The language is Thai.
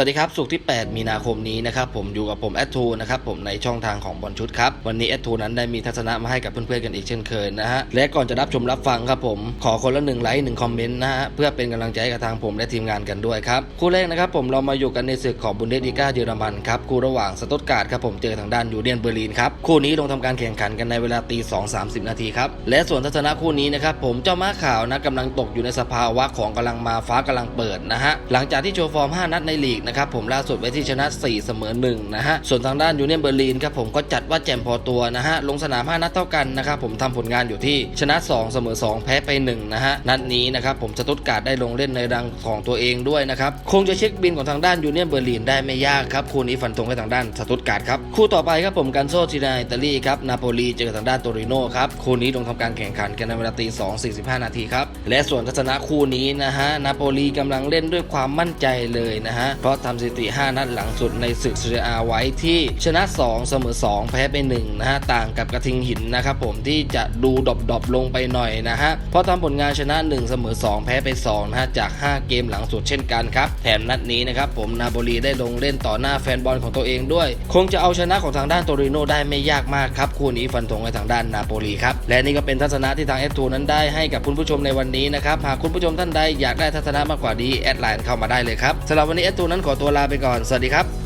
วัสดีครับ สุกที่ 8 มีนาคมนี้นะครับผมอยู่กับผมแอดทูนะครับผมในช่องทางของบอลชุดครับ วันนี้แอดทูนั้นได้มีทัศนะมาให้กับเพื่อนๆกันอีกเช่นเคยนะฮะ และก่อนจะรับชมรับฟังครับผม ขอคนละหนึ่งไลค์หนึ่งคอมเมนต์นะฮะ เพื่อเป็นกำลังใจกับทางผมและทีมงานกันด้วยครับ คู่แรกนะครับผมเรามาอยู่กันในศึกของบุนเดสลีกาเยอรมันครับ คู่ระหว่างสตุตการ์ดครับผมเจอทางด้านยูเนียนเบอร์ลินครับคู่นี้ลงทำการแข่งขันกันในเวลาตีสองสามสิบนาทีครับและส่วนทัศนะคู่นี้นะครับผมเจ้าม้าขาวนะกำลังตกอยู่ในสภาวะของกำลังมาฟ้ากำลังเปิดนะฮะหลังจากที่โชว์ฟอร์ม 5 นัดในลีกนะครับผมล่าสุดไว้ที่ชนะ 4 เสมอ1นะฮะส่วนทางด้านยูเนียนเบอร์ลินครับผมก็จัดว่าแจ่มพอตัวนะฮะลงสนาม 5 นัดเท่ากันนะครับผมทำผลงานอยู่ที่ชนะ 2 เสมอ 2 แพ้ไป1นะฮะนัดนี้นะครับผมสตุตการ์ดได้ลงเล่นในรังของตัวเองด้วยนะครับคงจะเช็คบินของทางด้านยูเนียนเบอร์ลินได้ไม่ยากครับคู่นี้ฟันธงให้ทางด้านสตุตการ์ดครับคู่ต่อไปครับผมกันโซทีนาอิตาลีครับนาโปลีเจอทางด้านโตริโนครับคู่นี้ลงทำการแข่งขันกันในเวลาตี2 45 นาทีครับและส่วนทัศนะคู่นี้นะฮะนาโปลีกำลังเล่นด้วยความมั่นใจเลยนะฮะเพราะทำสถิติ 5 นัดหลังสุดในศึกซีเรียอาไว้ที่ชนะ 2 เสมอ 2 แพ้ไป1นะฮะต่างกับกระทิงหินนะครับผมที่จะดูดรอปๆลงไปหน่อยนะฮะเพราะทำผลงานชนะ 1 เสมอ 2 แพ้ไป2นะฮะจาก 5 เกมหลังสุดเช่นกันครับแถมนัดนี้นะครับผมนาโปลีได้ลงเล่นต่อหน้าแฟนบอลของตัวเองด้วย คงจะเอาชนะของทางด้านโตริโนได้ไม่ยากมากครับคู่นี้ฟันธงให้ทางด้านนาโปลีครับและนี่ก็เป็นทัศนะที่ทาง F2 นั้นได้ให้กับคุณผู้ชมในวันนี้นะครับหากคุณผู้ชมท่านใดอยากได้ทัศนะมากกว่านี้แอดไลน์เข้ามาได้เลยครับสำหรับวันนี้ F2 นั้นขอตัวลาไปก่อน สวัสดีครับ